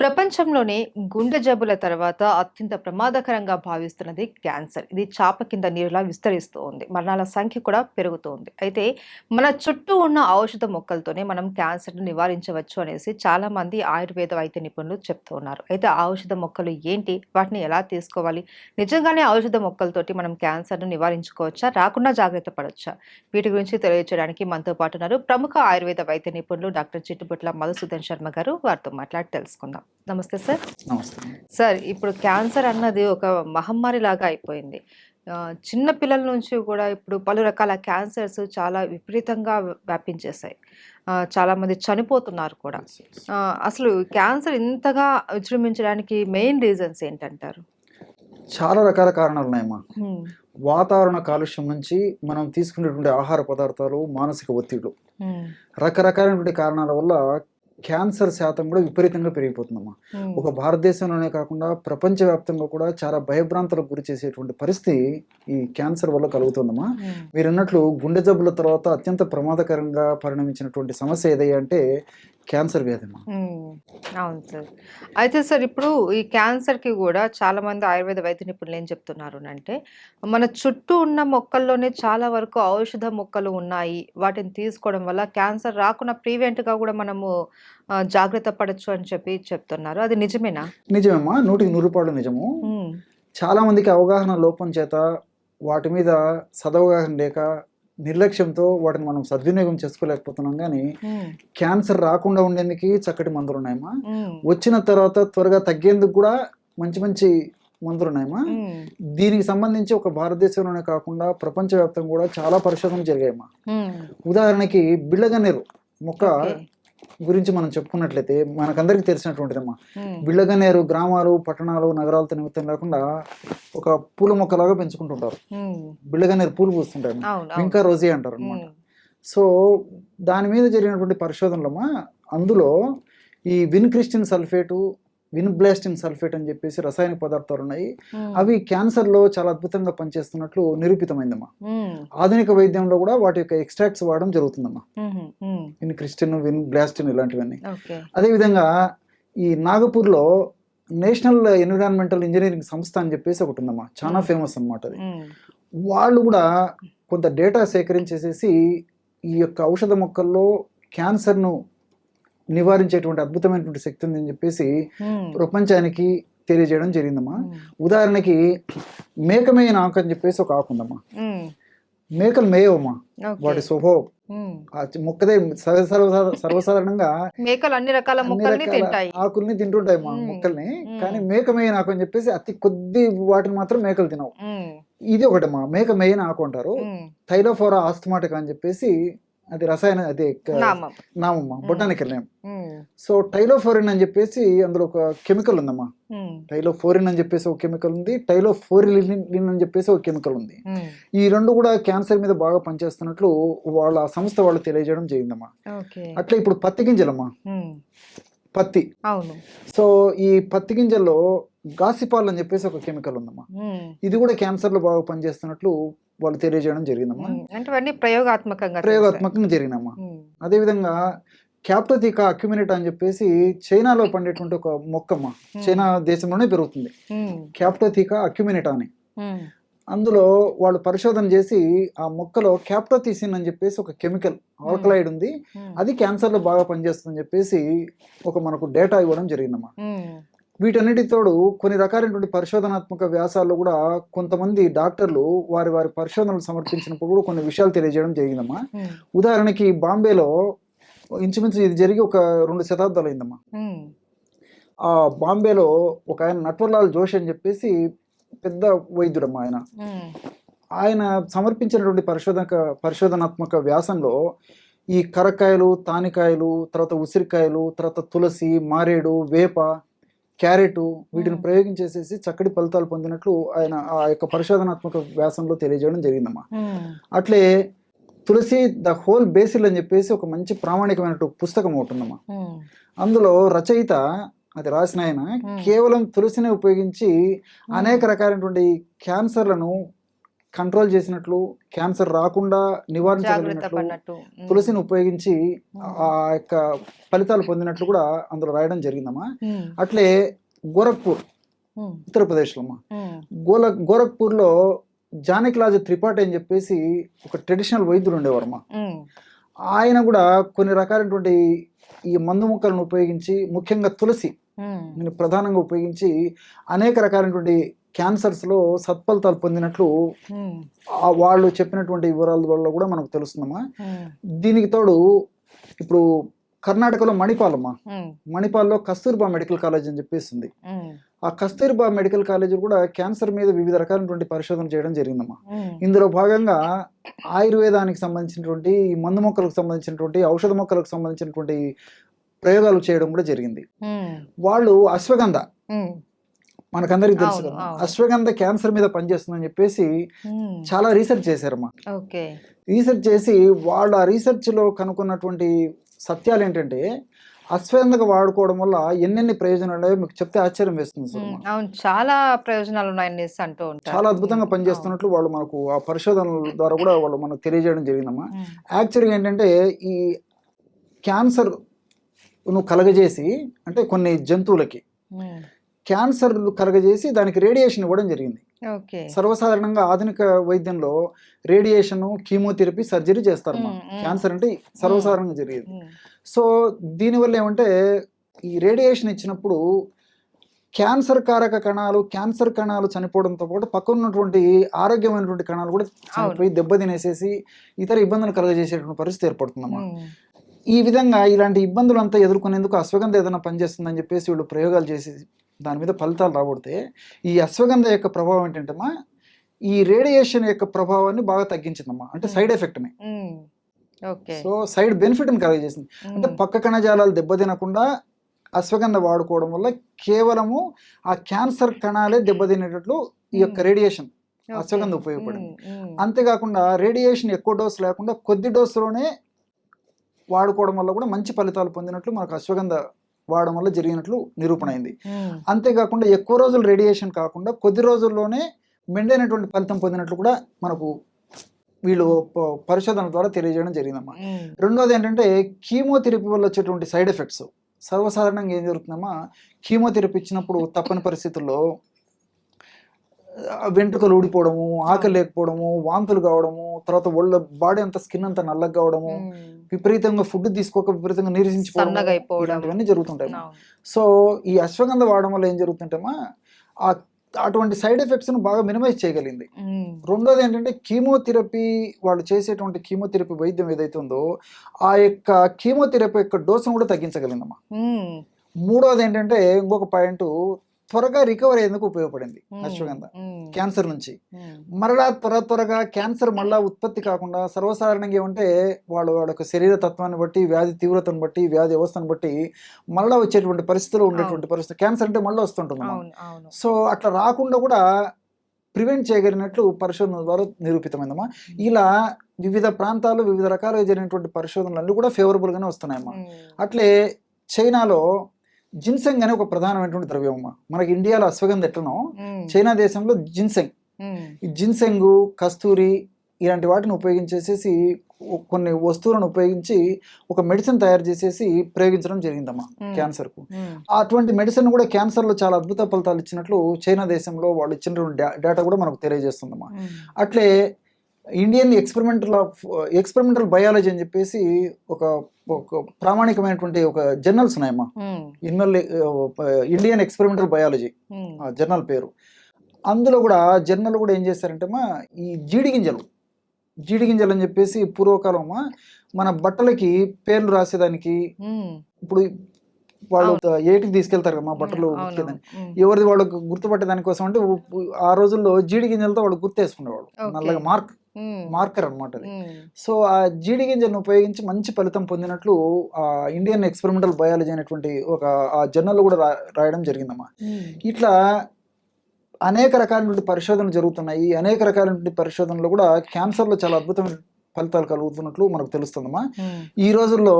ప్రపంచంలోనే గుండె జబ్బుల తర్వాత అత్యంత ప్రమాదకరంగా భావిస్తున్నది క్యాన్సర్. ఇది చాప కింద నీరులా విస్తరిస్తూ ఉంది మరణాల సంఖ్య కూడా పెరుగుతోంది. అయితే మన చుట్టూ ఉన్న ఔషధ మొక్కలతోనే మనం క్యాన్సర్ను నివారించవచ్చు అనేసి చాలామంది ఆయుర్వేద వైద్య నిపుణులు చెప్తూ ఉన్నారు. అయితే ఔషధ మొక్కలు ఏంటి? వాటిని ఎలా తీసుకోవాలి? నిజంగానే ఔషధ మొక్కలతోటి మనం క్యాన్సర్ను నివారించుకోవచ్చా? రాకుండా జాగ్రత్త పడవచ్చా వీటి గురించి తెలియజేయడానికి మనతో పాటు ఉన్నారు ప్రముఖ ఆయుర్వేద వైద్య నిపుణులు డాక్టర్ చిట్టుబుట్ల మధుసూదన్ శర్మ గారు. వారితో మాట్లాడి తెలుసుకుందాం. నమస్తే సార్. నమస్తే. సార్ ఇప్పుడు క్యాన్సర్ అన్నది ఒక మహమ్మారి లాగా అయిపోయింది. చిన్న పిల్లల నుంచి కూడా ఇప్పుడు పలు రకాల క్యాన్సర్స్ చాలా విపరీతంగా వ్యాపించేశాయి. ఆ, చాలా మంది చనిపోతున్నారు కూడా. అసలు క్యాన్సర్ ఇంతగా విజృంభించడానికి మెయిన్ రీజన్స్ ఏంటంటారు? చాలా రకాల కారణాలు ఉన్నాయమ్మా వాతావరణ కాలుష్యం నుంచి మనం తీసుకునేటువంటి ఆహార పదార్థాలు మానసిక ఒత్తిళ్ళు. హ్మ్, రకరకాలైనటువంటి కారణాల వల్ల క్యాన్సర్ శాతం కూడా విపరీతంగా పెరిగిపోతుందమ్మా. ఒక భారతదేశంలోనే కాకుండా ప్రపంచవ్యాప్తంగా కూడా చాలా భయభ్రాంతులకు గురి చేసేటువంటి పరిస్థితి ఈ క్యాన్సర్ వల్ల కలుగుతుందమ్మా. మీరు అన్నట్లు గుండె జబ్బుల తర్వాత అత్యంత ప్రమాదకరంగా పరిణమించినటువంటి సమస్య ఏదయ్యా అంటే క్యాన్సర్ వ్యాధి అమ్మా. మ్మ్. అవును సార్. అయితే సార్ ఇప్పుడు ఈ క్యాన్సర్కి కూడా చాలా మంది ఆయుర్వేద వైద్య నిపుణులు ఏం చెప్తున్నారు అంటే మన చుట్టూ ఉన్న మొక్కల్లోనే చాలా వరకు ఔషధ మొక్కలు ఉన్నాయి. వాటిని తీసుకోవడం వల్ల క్యాన్సర్ రాకుండా ప్రీవెంట్గా కూడా మనము జాగ్రత్త పడచ్చు అని చెప్పి చెప్తున్నారు అది నిజమేనా నిజమేమ్మా నూటికి నూరు రూపాయలు నిజము. చాలా మందికి అవగాహన లోపం చేత వాటి మీద సదవగాహన లేక నిర్లక్ష్యంతో వాటిని మనం సద్వినియోగం చేసుకోలేకపోతున్నాం కానీ. క్యాన్సర్ రాకుండా ఉండేందుకు చక్కటి మందులు ఉన్నాయమ్మా మ్మ్. వచ్చిన తర్వాత త్వరగా తగ్గేందుకు కూడా మంచి మంచి మందులు ఉన్నాయమ్మా మ్మ్. దీనికి సంబంధించి ఒక భారతదేశంలోనే కాకుండా ప్రపంచవ్యాప్తంగా కూడా చాలా పరిశోధనలు జరిగాయమ్మా మ్మ్. ఉదాహరణకి బిళ్ళగన్నేరు మొక్క. గురించి మనం చెప్పుకున్నట్లయితే మనకందరికీ తెలిసినటువంటిదమ్మా మ్మ్. బిళ్ళగన్నేరు గ్రామాలు పట్టణాలు నగరాలతో నిమిత్తం లేకుండా ఒక పూల మొక్కలాగా పెంచుకుంటుంటారు మ్మ్. బిళ్ళగన్నేరు పూలు అవును. ఇంకా రోజీ అంటారు అనమాట. సో దాని మీద జరిగినటువంటి పరిశోధనలమ్మా అందులో ఈ vincristine sulphate vinblastine sulphate అని చెప్పేసి రసాయనిక పదార్థాలు ఉన్నాయి. అవి క్యాన్సర్లో చాలా అద్భుతంగా పనిచేస్తున్నట్లు నిరూపితమైందమ్మా మ్మ్. ఆధునిక వైద్యంలో కూడా వాటి యొక్క ఎక్స్ట్రాక్ట్స్ వాడడం జరుగుతుందమ్మా మ్మ్. మ్మ్. విన్ క్రిస్టిన్ విన్ బ్లాస్టిన్ ఇలాంటివన్నీ అదేవిధంగా ఈ నాగపూర్లో నేషనల్ ఎన్విరాన్మెంటల్ ఇంజనీరింగ్ సంస్థ అని చెప్పేసి ఒకటి ఉందమ్మా చాలా. ఫేమస్ అన్నమాట అది. వాళ్ళు కూడా కొంత డేటా సేకరించేసేసి ఈ యొక్క ఔషధ మొక్కల్లో క్యాన్సర్ను నివారించేటువంటి అద్భుతమైనటువంటి శక్తి ఉందని చెప్పేసి మ్మ్. ప్రపంచానికి తెలియజేయడం జరిగిందమ్మా మ్మ్. ఉదాహరణకి మేకమేయన ఆకు అని చెప్పేసి ఒక ఆకు ఉందమ్మా మ్మ్. మేకలు మేయవమ్మా. వాటి స్వభావం మొక్కదే సర్వ సర్వ- సర్వసాధారణంగా మేకలు అన్ని రకాల మొక్కల్ని తింటాయి ఆకుల్ని తింటుంటాయి మా. మొక్కల్ని. కానీ మేక మేయన ఆకు అని చెప్పేసి అతి కొద్ది వాటిని మాత్రం మేకలు తినవు. ఇది ఒకటమ్మా మేక మేయన ఆకు అంటారు. థైలోఫోరా ఆస్తమాటిక అని చెప్పేసి అది రసాయన అది నామమ్మా బొటానికల్ నేమ్. సో టైలోఫోరిన్ అని చెప్పేసి అందులో ఒక కెమికల్ ఉందమ్మా మ్మ్. టైలోఫోరిన్ అని చెప్పేసి ఒక కెమికల్ ఉంది టైలోఫోరిలిన్ అని చెప్పేసి ఒక కెమికల్ ఉంది. ఈ రెండు కూడా క్యాన్సర్ మీద బాగా పనిచేస్తున్నట్లు వాళ్ళ సంస్థ వాళ్ళు తెలియజేయడం జరిగిందమ్మా అట్లా ఇప్పుడు పత్తి గింజలమ్మా మ్మ్. పత్తి అవును సో ఈ పత్తి గింజల్లో గాసిపాల్ అని చెప్పేసి ఒక కెమికల్ ఉందమ్మా మ్మ్. ఇది కూడా క్యాన్సర్లో బాగా పనిచేస్తున్నట్లు వాళ్ళు తెలియజేయడం జరిగిందమ్మా మ్మ్. అంటే ప్రయోగాత్మకంగా ప్రయోగాత్మకంగా జరిగిందమ్మా చేశారు. మ్మ్. అదేవిధంగా క్యాప్టోథికా అక్యుమినేట్ అని చెప్పేసి చైనాలో పండేటువంటి ఒక మొక్కమ్మ చైనా దేశంలోనే పెరుగుతుంది మ్మ్. క్యాప్టోథికా అక్యుమినేటా అని. అందులో వాళ్ళు పరిశోధన చేసి ఆ మొక్కలో క్యాప్టోథిసిన్ అని చెప్పేసి ఒక కెమికల్ ఆల్కలైడ్ ఉంది. అది క్యాన్సర్లో బాగా పనిచేస్తుందని చెప్పేసి ఒక మనకు డేటా ఇవ్వడం జరిగిందమ్మా మ్మ్. వీటన్నిటి తోడు కొన్ని రకాలైనటువంటి పరిశోధనాత్మక వ్యాసాల్లో కూడా కొంతమంది డాక్టర్లు వారి వారి పరిశోధనలు సమర్పించినప్పుడు కూడా కొన్ని విషయాలు తెలియజేయడం జరిగిందమ్మా మ్మ్. ఉదాహరణకి బాంబేలో ఇంచుమించు ఇది జరిగి ఒక రెండు శతాబ్దాలు అయిందమ్మా మ్మ్. ఆ బాంబేలో ఒక ఆయన నట్వర్లాల్ జోషి అని చెప్పేసి పెద్ద వైద్యుడమ్మా ఆయన. ఆయన సమర్పించినటువంటి పరిశోధక పరిశోధనాత్మక వ్యాసంలో ఈ కరకాయలు తానికాయలు తర్వాత ఉసిరికాయలు తర్వాత తులసి మారేడు వేప క్యారెట్ వీటిని. ప్రయోగించేసేసి చక్కటి ఫలితాలు పొందినట్లు ఆయన ఆ యొక్క పరిశోధనాత్మక వ్యాసంలో తెలియజేయడం జరిగిందమ్మా మ్మ్. అట్లే తులసి ద హోల్ బేసిల్ అని చెప్పేసి ఒక మంచి ప్రామాణికమైన పుస్తకం ఒకటి ఉందమ్మా మ్మ్. అందులో రచయిత అది రాసిన ఆయన. కేవలం తులసిని ఉపయోగించి అనేక రకాలైనటువంటి క్యాన్సర్లను కంట్రోల్ చేసినట్లు క్యాన్సర్ రాకుండా నివారించగలిగినట్లు. తులసిని ఉపయోగించి. ఆ యొక్క ఫలితాలు పొందినట్లు కూడా అందులో రాయడం జరిగిందమ్మా. అట్లే గోరఖ్పూర్. ఉత్తరప్రదేశ్లో అమ్మా. గోల గోరఖ్పూర్లో జానకిలాజ్ త్రిపాఠి అని చెప్పేసి ఒక ట్రెడిషనల్ వైద్యుడు ఉండేవారమ్మా. ఆయన కూడా కొన్ని రకాలైనటువంటి ఈ మందు మొక్కలను ఉపయోగించి ముఖ్యంగా తులసి దీన్ని ప్రధానంగా ఉపయోగించి అనేక రకాలైనటువంటి క్యాన్సర్స్లో సత్ఫలితాలు పొందినట్లు వాళ్ళు చెప్పినటువంటి వివరాల వల్ల కూడా మనకు తెలుస్తుందమ్మా. దీనికి తోడు ఇప్పుడు కర్ణాటకలో మణిపాలమ్మ. మణిపాల్లో కస్తూర్బా మెడికల్ కాలేజ్ అని చెప్పేసి ఉంది ఉమ్. ఆ కస్తూర్బా మెడికల్ కాలేజ్ కూడా క్యాన్సర్ మీద వివిధ రకాలైనటువంటి పరిశోధన చేయడం జరిగిందమ్మా. ఇందులో భాగంగా ఆయుర్వేదానికి సంబంధించినటువంటి మందు మొక్కలకు సంబంధించినటువంటి ఔషధ మొక్కలకు సంబంధించినటువంటి ప్రయోగాలు చేయడం కూడా జరిగింది. వాళ్ళు అశ్వగంధ. మనకందరికి తెలుసు. అశ్వగంధ క్యాన్సర్ మీద పనిచేస్తుందని చెప్పేసి. చాలా రీసెర్చ్ చేశారమ్మా ఓకే రీసెర్చ్ చేసి వాళ్ళు ఆ రీసెర్చ్లో కనుక్కున్నటువంటి సత్యాలు ఏంటంటే అశ్వగంధగా వాడుకోవడం వల్ల ఎన్నెన్ని ప్రయోజనాలు ఉన్నాయో మీకు చెప్తే ఆశ్చర్యం వేస్తుంది సార్. అవును చాలా ప్రయోజనాలు ఉన్నాయని అంటూ చాలా అద్భుతంగా. పనిచేస్తున్నట్లు వాళ్ళు మనకు ఆ పరిశోధనల ద్వారా కూడా వాళ్ళు మనకు తెలియజేయడం జరిగిందమ్మా. యాక్చువల్గా ఏంటంటే ఈ క్యాన్సర్ ను కలగజేసి అంటే కొన్ని జంతువులకి. క్యాన్సర్ కలగజేసి దానికి రేడియేషన్ ఇవ్వడం జరిగింది సర్వసాధారణంగా ఆధునిక వైద్యంలో రేడియేషన్ కీమోథెరపీ సర్జరీ చేస్తారు. క్యాన్సర్ అంటే సర్వసాధారణంగా జరిగేది. సో దీనివల్ల ఏమంటే ఈ రేడియేషన్ ఇచ్చినప్పుడు క్యాన్సర్ కారక కణాలు క్యాన్సర్ కణాలు చనిపోవడంతో పాటు పక్కన ఉన్నటువంటి ఆరోగ్యమైనటువంటి కణాలు కూడా చనిపోయి దెబ్బతినేసేసి ఇతర ఇబ్బందులు కలగజేసేటువంటి పరిస్థితి ఏర్పడుతుందన్నమాట. ఈ విధంగా ఇలాంటి ఇబ్బందులు అంతా ఎదుర్కొనేందుకు అశ్వగంధ ఏదైనా పనిచేస్తుందని చెప్పేసి వీళ్ళు ప్రయోగాలు చేసి దాని మీద ఫలితాలు రాబడితే ఈ అశ్వగంధ యొక్క ప్రభావం ఏంటంటేమా ఈ రేడియేషన్ యొక్క ప్రభావాన్ని బాగా తగ్గించిందమ్మా. అంటే సైడ్ ఎఫెక్ట్ని. సో సైడ్ బెనిఫిట్ని కలగజేసింది అంటే. పక్క కణజాలాలు దెబ్బతినకుండా అశ్వగంధ వాడుకోవడం వల్ల కేవలము ఆ క్యాన్సర్ కణాలే దెబ్బతినేటట్లు ఈ యొక్క. రేడియేషన్. అశ్వగంధ ఉపయోగపడింది. అంతేకాకుండా రేడియేషన్ ఎక్కువ డోస్ లేకుండా కొద్ది డోసులోనే వాడుకోవడం వల్ల కూడా మంచి ఫలితాలు పొందినట్లు మనకు అశ్వగంధ వాడడం వల్ల జరిగినట్లు నిరూపణ అయింది. అంతేకాకుండా ఎక్కువ రోజులు రేడియేషన్ కాకుండా కొద్ది రోజుల్లోనే మెండైనటువంటి ఫలితం పొందినట్లు కూడా మనకు వీళ్ళు పరిశోధన ద్వారా తెలియజేయడం జరిగిందమ్మా. రెండోది ఏంటంటే కీమోథెరపీ వల్ల వచ్చేటువంటి సైడ్ ఎఫెక్ట్స్ సర్వసాధారణంగా ఏం జరుగుతుందమ్మా కీమోథెరపీ ఇచ్చినప్పుడు తప్పని పరిస్థితుల్లో వెంట్రుకలు ఊడిపోవడము ఆకలి లేకపోవడము వాంతులు కావడము తర్వాత ఒళ్ళ బాడీ అంతా స్కిన్ అంతా నల్లగా కావడము. విపరీతంగా ఫుడ్ తీసుకోక విపరీతంగా నీరసించిపోవడం. ఇలాంటివన్నీ జరుగుతుంటాయి. సో ఈ అశ్వగంధ వాడడం వల్ల ఏం జరుగుతుంటేమా ఆ అటువంటి సైడ్ ఎఫెక్ట్స్ను బాగా మినిమైజ్ చేయగలిగింది. రెండోది ఏంటంటే కీమోథెరపీ వాళ్ళు చేసేటువంటి కీమోథెరపీ వైద్యం ఏదైతే ఉందో ఆ యొక్క కీమోథెరపీ యొక్క డోసును కూడా తగ్గించగలిగిందమ్మా. మూడోది ఏంటంటే ఇంకొక పాయింట్ త్వరగా రికవర్ అయ్యేందుకు ఉపయోగపడింది. అశ్వగంధ. క్యాన్సర్ నుంచి. మరలా త్వర త్వరగా క్యాన్సర్ మళ్ళా ఉత్పత్తి కాకుండా సర్వసాధారణంగా ఏమంటే వాళ్ళు వాళ్ళ యొక్క శరీర తత్వాన్ని బట్టి వ్యాధి తీవ్రతను బట్టి వ్యాధి వ్యవస్థను బట్టి మళ్ళా వచ్చేటువంటి పరిస్థితులు ఉండేటువంటి పరిస్థితి. క్యాన్సర్ అంటే మళ్ళీ వస్తుంటుంది సో అట్లా రాకుండా కూడా ప్రివెంట్ చేయగలిగినట్లు పరిశోధన ద్వారా నిరూపితమైందమ్మా. ఇలా వివిధ ప్రాంతాలు వివిధ రకాలుగా జరిగినటువంటి పరిశోధనలు అన్నీ కూడా ఫేవరబుల్గానే వస్తున్నాయమ్మా. అట్లే చైనాలో జిన్సెంగ్ అనే ఒక ప్రధానమైనటువంటి ద్రవ్యం మనకి ఇండియాలో అశ్వగంధ ఎట్లనో. చైనా దేశంలో జిన్సెంగ్. ఈ జిన్సెంగు కస్తూరి ఇలాంటి వాటిని ఉపయోగించేసేసి కొన్ని వస్తువులను ఉపయోగించి ఒక మెడిసిన్ తయారు చేసేసి ప్రయోగించడం జరిగిందమ్మా. క్యాన్సర్కు. అటువంటి మెడిసిన్ కూడా క్యాన్సర్లో చాలా అద్భుత ఫలితాలు ఇచ్చినట్లు చైనా దేశంలో వాళ్ళు ఇచ్చినటువంటి డేటా కూడా మనకు తెలియజేస్తుందమ్మా. అట్లే Indian experimental of experimental biology అని చెప్పేసి ఒక ఒక ప్రామాణికమైనటువంటి ఒక జర్నల్స్ ఉన్నాయమ్మా ఉమ్. ఇన్వల్ ఇండియన్ ఎక్స్పెరిమెంటల్ బయాలజీ జర్నల్ పేరు. అందులో కూడా జర్నల్ కూడా ఏం చేశారంటే మా ఈ జీడి గింజలు జీడి గింజలు అని చెప్పేసి పూర్వకాలం మన బట్టలకి పేర్లు రాసేదానికి ఉమ్. ఇప్పుడు వాళ్ళు ఏటికి తీసుకెళ్తారు కదా మా బట్టలు ఉమ్. ఎవరిది వాళ్ళకు గుర్తుపట్టే దానికోసం అంటే ఆ రోజుల్లో జీడి గింజలతో వాళ్ళు గుర్తేసుకునేవాళ్ళు. నల్లగా మార్క్. మార్కర్ అనమాట అది. సో ఆ జీడి గింజలను ఉపయోగించి మంచి ఫలితం పొందినట్లు ఆ ఇండియన్ ఎక్స్పెరిమెంటల్ బయాలజీ అనేటువంటి ఒక ఆ జర్నల్ కూడా రాయడం జరిగిందమ్మా. ఇట్లా అనేక రకాలైనటువంటి పరిశోధనలు జరుగుతున్నాయి అనేక రకాలైనటువంటి పరిశోధనలు కూడా క్యాన్సర్లో చాలా అద్భుతమైన ఫలితాలు కలుగుతున్నట్లు మనకు తెలుస్తుందమ్మా. ఈ రోజుల్లో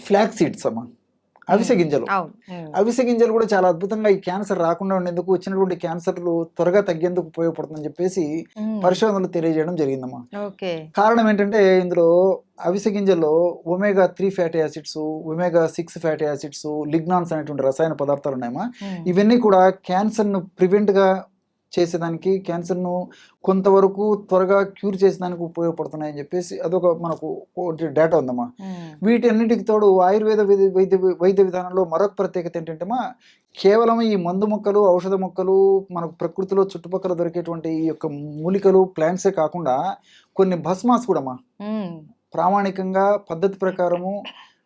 ఫ్లాక్ సీడ్స్ అమ్మా అవిసె గింజలు. అవిసె గింజలు కూడా చాలా అద్భుతంగా ఈ క్యాన్సర్ రాకుండా ఉండేందుకు వచ్చినటువంటి క్యాన్సర్లు త్వరగా తగ్గేందుకు ఉపయోగపడుతుందని చెప్పేసి. పరిశోధనలు తెలియజేయడం జరిగిందమ్మా కారణం ఏంటంటే ఇందులో అవిసె గింజల్లో omega three fatty acids omega six fatty acids lignans అనేటువంటి రసాయన పదార్థాలు ఉన్నాయమ్మా. ఇవన్నీ కూడా క్యాన్సర్ను ప్రివెంట్గా చేసేదానికి క్యాన్సర్ను కొంతవరకు త్వరగా క్యూర్ చేసేదానికి ఉపయోగపడుతున్నాయని చెప్పేసి అదొక మనకు డేటా ఉందమ్మా. వీటన్నిటికి తోడు ఆయుర్వేద వైద్య వైద్య విధానంలో మరొక ప్రత్యేకత ఏంటంటేమా కేవలం ఈ మందు మొక్కలు ఔషధ మొక్కలు మనకు ప్రకృతిలో చుట్టుపక్కల దొరికేటువంటి ఈ యొక్క మూలికలు ప్లాంట్సే కాకుండా కొన్ని భస్మాస్ కూడామా. ప్రామాణికంగా పద్ధతి ప్రకారము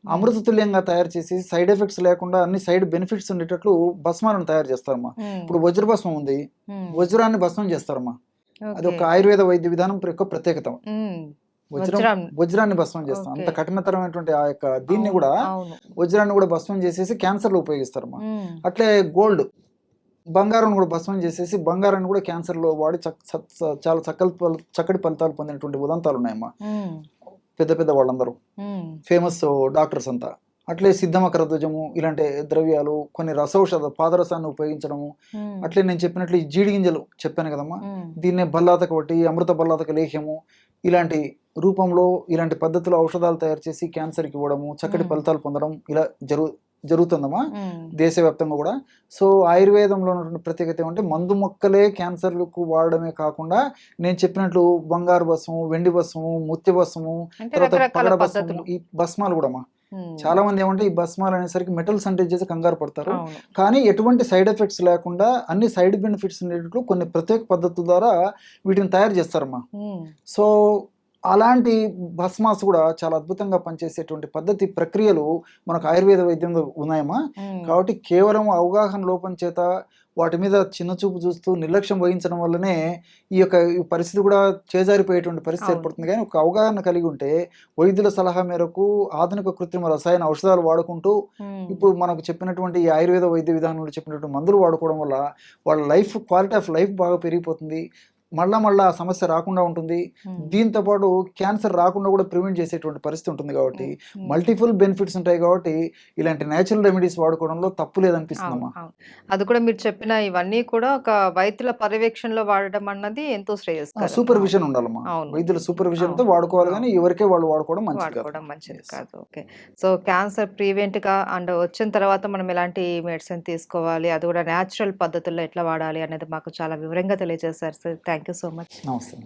అమృతతుల్యంగా తయారు చేసి సైడ్ ఎఫెక్ట్స్ లేకుండా అన్ని సైడ్ బెనిఫిట్స్ ఉండేటట్లు భస్మాలను తయారు చేస్తారమ్మా. ఇప్పుడు వజ్రభస్మం ఉంది ఉమ్. వజ్రాన్ని భస్మం చేస్తారమ్మా అది ఒక. ఆయుర్వేద వైద్య విధానం యొక్క ప్రత్యేకత. వజ్రం వజ్రం. వజ్రాన్ని భస్మం చేస్తాం అంత. కఠినతరమైనటువంటి ఆ యొక్క దీన్ని కూడా వజ్రాన్ని కూడా భస్మం చేసేసి క్యాన్సర్లో ఉపయోగిస్తారమ్మా ఉమ్. అట్లే గోల్డ్ బంగారం కూడా భస్మం చేసేసి బంగారాన్ని కూడా క్యాన్సర్లో వాడి చక్- చ- చ- చాలా చక్కటి చక్కటి ఫలితాలు పొందినటువంటి ఉదంతాలు ఉన్నాయమ్మా. పెద్ద పెద్ద వాళ్ళందరూ. ఫేమస్ డాక్టర్స్ అంతా అట్లే సిద్ధమకర ధ్వజము ఇలాంటి ద్రవ్యాలు కొన్ని రసౌషధ పాదరసాన్ని ఉపయోగించడము. అట్లే నేను చెప్పినట్లు ఈ జీడి గింజలు చెప్పాను కదమ్మా. దీన్నే బల్లాతక వట్టి అమృత బల్లాతక లేహ్యము ఇలాంటి రూపంలో ఇలాంటి పద్ధతిలో ఔషధాలు తయారు చేసి క్యాన్సర్కి ఇవ్వడము చక్కటి. ఫలితాలు పొందడం ఇలా జరుగు జరుగుతుందమ్మా. దేశవ్యాప్తంగా కూడా. సో ఆయుర్వేదంలో ఉన్నటువంటి ప్రత్యేకత ఏమంటే మందు మొక్కలే క్యాన్సర్లకు వాడడమే కాకుండా నేను చెప్పినట్లు బంగారు భస్మము వెండి భస్మము ముత్య భస్మము తర్వాత పగడ భస్మము ఈ భస్మాలు కూడా అమ్మా. చాలా మంది ఏమంటే ఈ భస్మాలు అనేసరికి మెటల్స్ అంటే చేసి కంగారు పడతారు. కానీ ఎటువంటి సైడ్ ఎఫెక్ట్స్ లేకుండా అన్ని సైడ్ బెనిఫిట్స్ ఉండేటట్లు కొన్ని ప్రత్యేక పద్ధతుల ద్వారా వీటిని తయారు చేస్తారమ్మా. సో అలాంటి భస్మాస్ కూడా చాలా అద్భుతంగా పనిచేసేటువంటి పద్ధతి ప్రక్రియలు మనకు ఆయుర్వేద వైద్యంలో ఉన్నాయమ్మా. కాబట్టి కేవలం అవగాహన లోపం చేత వాటి మీద చిన్న చూపు చూస్తూ నిర్లక్ష్యం వహించడం వల్లనే ఈ యొక్క పరిస్థితి కూడా చేజారిపోయేటువంటి పరిస్థితి. ఏర్పడుతుంది కానీ ఒక అవగాహన కలిగి ఉంటే వైద్యుల సలహా మేరకు ఆధునిక కృత్రిమ రసాయన ఔషధాలు వాడుకుంటూ. ఇప్పుడు మనకు చెప్పినటువంటి ఈ ఆయుర్వేద వైద్య విధానంలో చెప్పినటువంటి మందులు వాడుకోవడం వల్ల వాళ్ళ లైఫ్ క్వాలిటీ ఆఫ్ లైఫ్ బాగా పెరిగిపోతుంది మళ్ళా మళ్ళా సమస్య రాకుండా ఉంటుంది ఉమ్. దీంతో పాటు క్యాన్సర్ రాకుండా కూడా ప్రివెంట్ చేసేటువంటి పరిస్థితి ఉంటుంది కాబట్టి ఉమ్. మల్టిపుల్ బెనిఫిట్స్ ఉంటాయి కాబట్టి ఇలాంటి నేచురల్ రెమెడీస్ వాడుకోవడంలో తప్పు లేదనిపిస్తుందమ్మా. అది కూడా మీరు చెప్పిన ఇవన్నీ కూడా ఒక వైద్యుల పర్యవేక్షణలో వాడడం అన్నది ఎంతో శ్రేయస్కరం సూపర్విజన్ ఉండాలమ్మా అవును. వైద్యుల సూపర్విజన్తో వాడుకోవాలి కానీ. ఎవరికే వాళ్ళు వాడుకోవడం మంచిది కాదు వాడుకోవడం మంచిది Yes. కాదు ఓకే సో క్యాన్సర్ ప్రివెంట్గా అండ్ వచ్చిన తర్వాత మనం ఎలాంటి మెడిసిన్ తీసుకోవాలి అది కూడా న్యాచురల్ పద్ధతుల్లో ఎట్లా వాడాలి అనేది మాకు చాలా వివరంగా తెలియజేశారు sir thank you so much నమస్తే